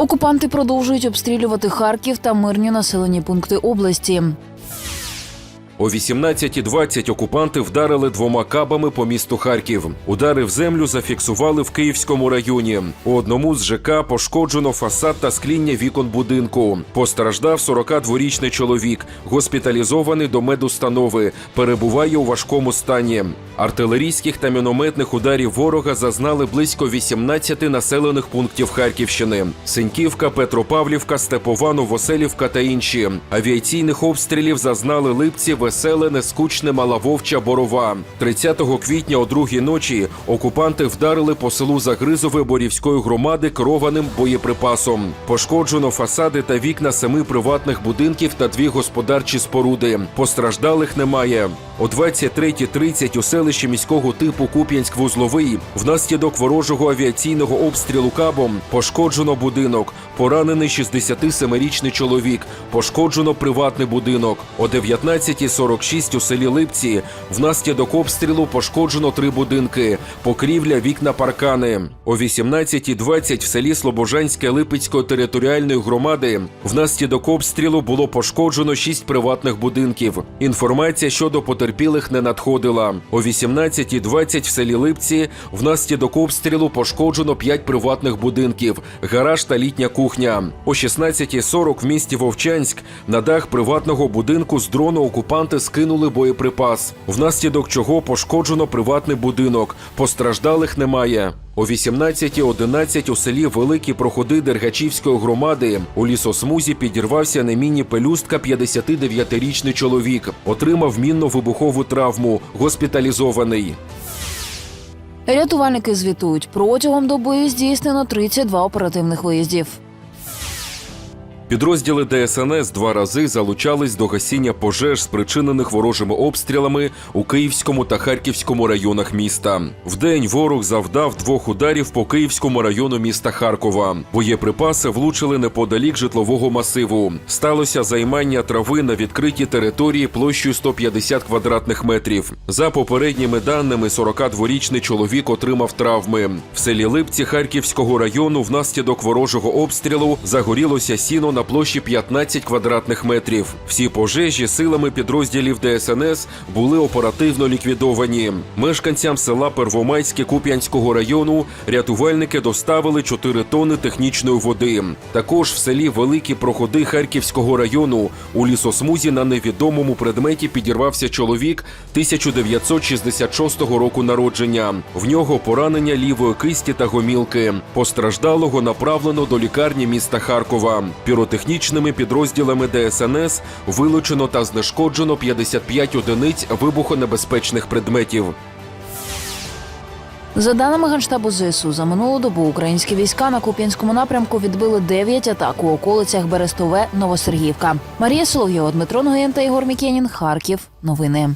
Окупанти продовжують обстрілювати Харків та мирні населені пункти області. О 18.20 окупанти вдарили двома кабами по місту Харків. Удари в землю зафіксували в Київському районі. У одному з ЖК пошкоджено фасад та скління вікон будинку. Постраждав 42-річний чоловік, госпіталізований до медустанови, перебуває у важкому стані. Артилерійських та мінометних ударів ворога зазнали близько 18 населених пунктів Харківщини: Синьківка, Петропавлівка, Степова, Новоселівка та інші. Авіаційних обстрілів зазнали Липці, Веселе, Нескучне, Малавовча, Борова. 30 квітня о другій ночі окупанти вдарили по селу Загризове Борівської громади керованим боєприпасом. Пошкоджено фасади та вікна семи приватних будинків та дві господарчі споруди. Постраждалих немає. О 23.30 у селищі міського типу Куп'янськ-Вузловий внаслідок ворожого авіаційного обстрілу кабом пошкоджено будинок, поранений 67-річний чоловік, пошкоджено приватний будинок. О 19.46 у селі Липці внаслідок обстрілу пошкоджено три будинки, покрівля, вікна, паркани. О 18.20 в селі Слобожанське Липецької територіальної громади внаслідок обстрілу було пошкоджено шість приватних будинків. Інформація щодо потерпілих не надходила. О 18.20 в селі Липці внаслідок обстрілу пошкоджено п'ять приватних будинків, гараж та літня кухня. О 16.40 в місті Вовчанськ на дах приватного будинку з дрону окупанти скинули боєприпас, внаслідок чого пошкоджено приватний будинок. Постраждалих немає. О 18.11 у селі Великі Проходи Дергачівської громади у лісосмузі підірвався на міні пелюстка 59-річний чоловік. Отримав мінно-вибухову травму, госпіталізований. Рятувальники звітують, протягом доби здійснено 32 оперативних виїздів. Підрозділи ДСНС два рази залучались до гасіння пожеж, спричинених ворожими обстрілами у Київському та Харківському районах міста. Вдень ворог завдав двох ударів по Київському району міста Харкова. Боєприпаси влучили неподалік житлового масиву. Сталося займання трави на відкритій території площею 150 квадратних метрів. За попередніми даними, 42-річний чоловік отримав травми. В селі Липці Харківського району внаслідок ворожого обстрілу загорілося сіно на площі 15 квадратних метрів. Всі пожежі силами підрозділів ДСНС були оперативно ліквідовані. Мешканцям села Первомайське Куп'янського району рятувальники доставили 4 тони технічної води. Також в селі Великі Проходи Харківського району у лісосмузі на невідомому предметі підірвався чоловік 1966 року народження. В нього поранення лівої кисті та гомілки. Постраждалого направлено до лікарні міста Харкова. Піротехнічними підрозділами ДСНС вилучено та знешкоджено 55 одиниць вибухонебезпечних предметів. За даними Генштабу ЗСУ, за минулу добу українські війська на Куп'янському напрямку відбили 9 атак у околицях Берестове, Новосергіївка. Марія Соловйова, Дмитро та Ігор Мікенін. Харків. Новини.